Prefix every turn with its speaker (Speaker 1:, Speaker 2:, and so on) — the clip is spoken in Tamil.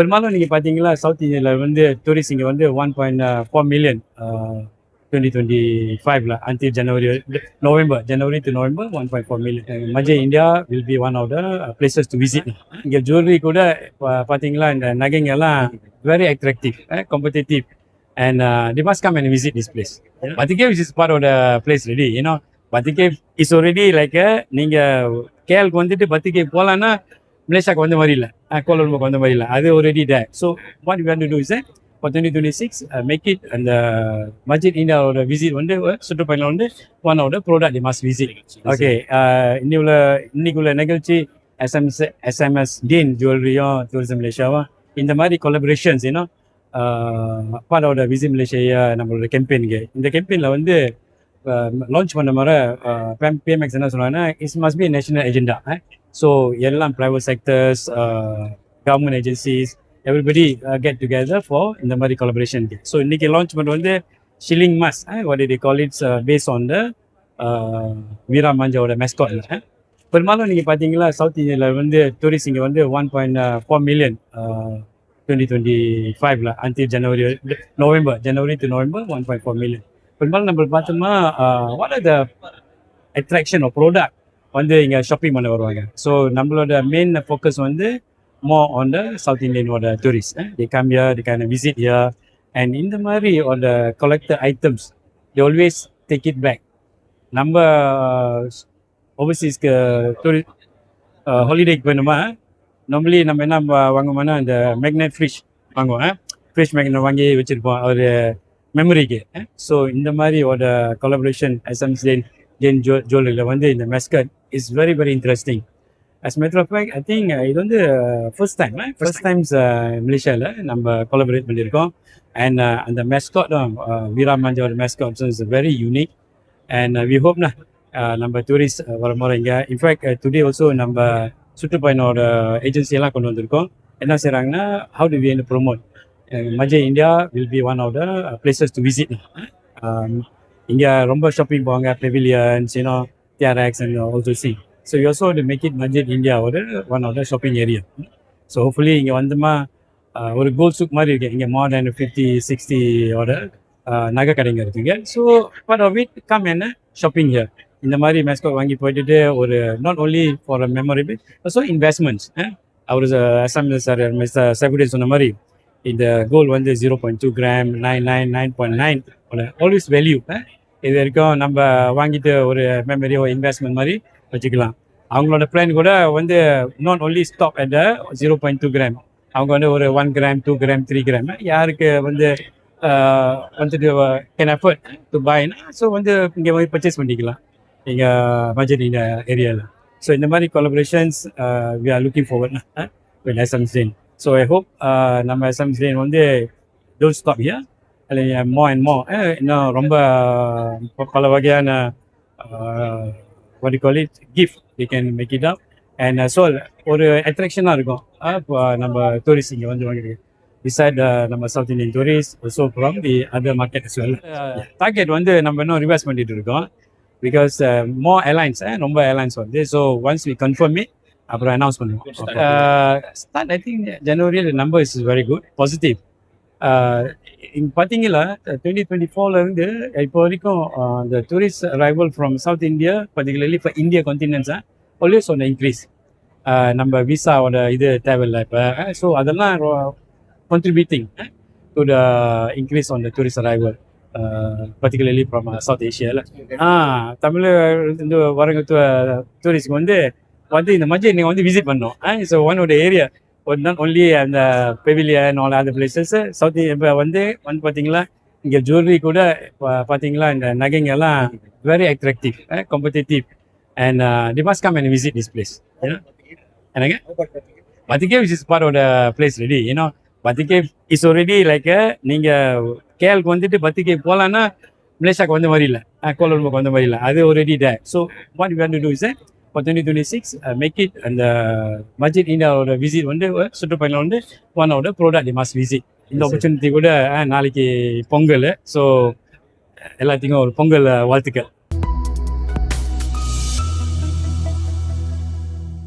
Speaker 1: பெரும்பாலும் நீங்கள் பார்த்தீங்களா சவுத் இந்தியாவில் வந்து டூரிஸ்ட் இங்கே வந்து one point four million twenty twenty ஃபைவ்ல அன்டி January November January to November one point four million Masjid India will be one of the places to visit இங்கே ஜுவல்லரி கூட பா- பார்த்தீங்களா இந்த நகைங்க எல்லாம் very attractive competitive and they must come and visit this place Batu Cave is part of the place ready ஏன்னா பத்திகேவ் இஸ் ஆல்ரெடி லைக் நீங்கள் கேஎலுக்கு வந்துட்டு பத்திகேவ் போகலான்னா மலேசியாவுக்கு வந்த மாதிரி இல்லை. கோலம்புக்கு வந்த மாதிரி இல்லை. அது ஒரு day so what you do is for twenty twenty six make it அந்த மஜித் இந்தியாவோட விசிட் வந்து uh, சுற்றுப்பயணம் வந்து one of the product must visit okay இன்னியுள்ள இன்னைக்கு உள்ள நிகழ்ச்சி எஸ்எம்எஸ் எஸ்எம்எஸ் டீன் ஜுவல்லரியும் டூரிசம் மலேசியாவும் இந்த மாதிரி கொலபரேஷன்ஸ் ஏன்னா பார்ட் ஆஃப் விசிட் மலேசியா நம்மளோட கேம்பெயினுக்கு இந்த கேம்பெயினில் வந்து லான்ச் பண்ண மாதிரி பிஎம்எக்ஸ் என்ன சொன்னாங்கன்னா it's must be national agenda so எல்லாம் private sectors government agencies everybody get together for இந்த மாதிரி கொலபரேஷன் ஸோ இன்னைக்கு லான்ச் பண்ண வந்து ஷில்லிங் மஸ் what it call it's base on the Wira மாஞ்சாவோட மெஸ்காட்ல பெரும்பாலும் நீங்கள் பார்த்தீங்களா சவுத் இந்தியாவில் வந்து டூரிஸ்ட் இங்கே வந்து one point four million twenty twenty ஃபைவ்ல அன்டி January November January to November one point four million பெரும்பாலும் நம்ம பார்த்தோம்னா what are the attraction of product வந்து இங்கே ஷாப்பிங் பண்ண வருவாங்க ஸோ நம்மளோட மெயின் ஃபோக்கஸ் வந்து மோ on the south இந்தியனோட tourist the tourists. Eh? Can visit year and இந்த மாதிரி அந்த collector items they always take it back நம்ம ஓவர்சீஸ்க்கு டூரி ஹாலிடேக்கு போயணுமா நார்மலி நம்ம என்ன வாங்குவோம்னா இந்த மேக்னெட் ஃப்ரிஷ் வாங்குவோம் eh, ஃப்ரிஷ் மேக்னெட் வாங்கி வச்சுருப்போம் ஒரு மெமரிக்கு ஸோ இந்த மாதிரி ஒரு கொலபரேஷன் எஸ்எம்ஸ் ஜெயின் ஜெயின் ஜோ ஜுவல்லரியில் வந்து இந்த mascot is very very interesting as matter of fact I think இது வந்து ஃபர்ஸ்ட் டைம் ஃபர்ஸ்ட் டைம்ஸ் மலேசியாவில் நம்ம கொலபரேட் பண்ணியிருக்கோம். அண்ட் அந்த mascot Wira மாஞ்சாவோட mascot is very unique and we ஹோப்னா நம்ம டூரிஸ்ட் வர முறை இங்கே. இன்ஃபேக்ட் டுடே ஆல்சோ நம்ம சுற்றுப்பயணோட ஏஜென்சி எல்லாம் கொண்டு வந்திருக்கோம். என்ன செய்கிறாங்கன்னா how do we promote Masjid India will be one of the places to visit இங்கே ரொம்ப ஷாப்பிங் போவாங்க pavilions you know TRX and also see so you also do make it Masjid India ஒரு one of the shopping area so hopefully இங்கே வந்துமா uh, ஒரு கோல் சூக் மாதிரி இருக்கு. இங்கே மோர் தேன் ஃபிஃப்டி சிக்ஸ்டியோட நகை கடைங்க இருக்குங்க. So but of it come என்ன ஷாப்பிங் ஹியர் இந்த மாதிரி மேஸ்கோ வாங்கி போயிட்டு ஒரு not only for memorable so investments our SMS sir mister secretary சொன்ன மாதிரி இந்த கோல் வந்து zero point two gram nine nine nine point nine always value இது வரைக்கும் நம்ம வாங்கிட்டு ஒரு மெமரியோ இன்வெஸ்ட்மெண்ட் மாதிரி வச்சுக்கலாம். அவங்களோட பிளான் கூட வந்து not only stop at zero point two gram அவங்க வந்து ஒரு one gram two gram three gram யாருக்கு வந்து வந்துட்டு கேன் எஃபர்ட் டு பாய்னா ஸோ வந்து இங்கே போய் பர்ச்சேஸ் பண்ணிக்கலாம். எங்கள் பட்ஜெட் இந்த ஏரியாவில் ஸோ இந்த மாதிரி collaborations we are looking forward lessons in then so I hope நம்ம எஸ்எம்ஸ் டேன் வந்து டோன்ட் ஸ்டாப் ஹியர் இல்லை மோ அண்ட் மோ இன்னும் ரொம்ப ப- பல வகையான what do you call it? Gift. They can make it up. And uh, so ஒரு அட்ராக்ஷனாக இருக்கும். அஹ் இப்போ நம்ம டூரிஸ்ட் இங்கே வந்து வாங்கிருக்கு beside uh, நம்ம south Indian tourist so from the other market as well. Target வந்து நம்ம இன்னும் ரிவர்ஸ் பண்ணிட்டு இருக்கோம். பிகாஸ் மோ ஏர்லைன்ஸ் ரொம்ப ஏர்லைன்ஸ் வந்து. So once we confirm it அப்புறம் அனௌன்ஸ் பண்ணுவோம். I think January number is very good positive இங்கே பார்த்தீங்களா டுவெண்ட்டி டுவெண்ட்டி ஃபோர்லேருந்து இப்போ வரைக்கும் uh, அந்த tourist arrival from south India particularly இப்போ இந்தியா கான்டினென்ட்ஸை ஆல்வேஸ் ஒன் இன்க்ரீஸ் நம்ம விசாவோட இது தேவையில்லை இப்போ. ஸோ அதெல்லாம் contributing eh, to the increase on the tourist arrival, uh, particularly from uh, South Asia. lah. இருந்து வரங்க டூரிஸ்ட்க்கு வந்து வந்து இந்த மாதிரி நீங்கள் வந்து விசிட் பண்ணோம் ஸோ ஒன் ஒரு ஏரியா ஒன் தான் ஒன்லி அந்த பெவிலியன் ஆல் அந்த பிளேசஸ் சவுத் இப்போ வந்து வந்து பார்த்தீங்களா இங்கே ஜுவல்லரி கூட இப்போ பார்த்தீங்களா இந்த நகைங்க எல்லாம் very attractive competitive and they must come and visit this place எனக்கு பத்திகேவ் இஸ் பார் ஓட பிளேஸ் ரெடி ஏன்னா பத்திகேவ் இஸ் ஆல்ரெடி லைக் நீங்கள் கேஎலுக்கு வந்துட்டு பத்திகேவ் போகலான்னா மலேசியாவுக்கு வந்த மாதிரி இல்லை. கோலம்புக்கு வந்த மாதிரி இல்லை. அது already day so what you do is twenty twenty six make it அந்த மஜித் இந்தியாவோட விசிட் வந்து சுற்றுப்பயணம் வந்து one of the product they must visit இந்த ஆப்பர்ச்சுனிட்டி கூட நாளைக்கு பொங்கல். ஸோ எல்லாத்துக்கும் ஒரு பொங்கல் வாழ்த்துக்கள்.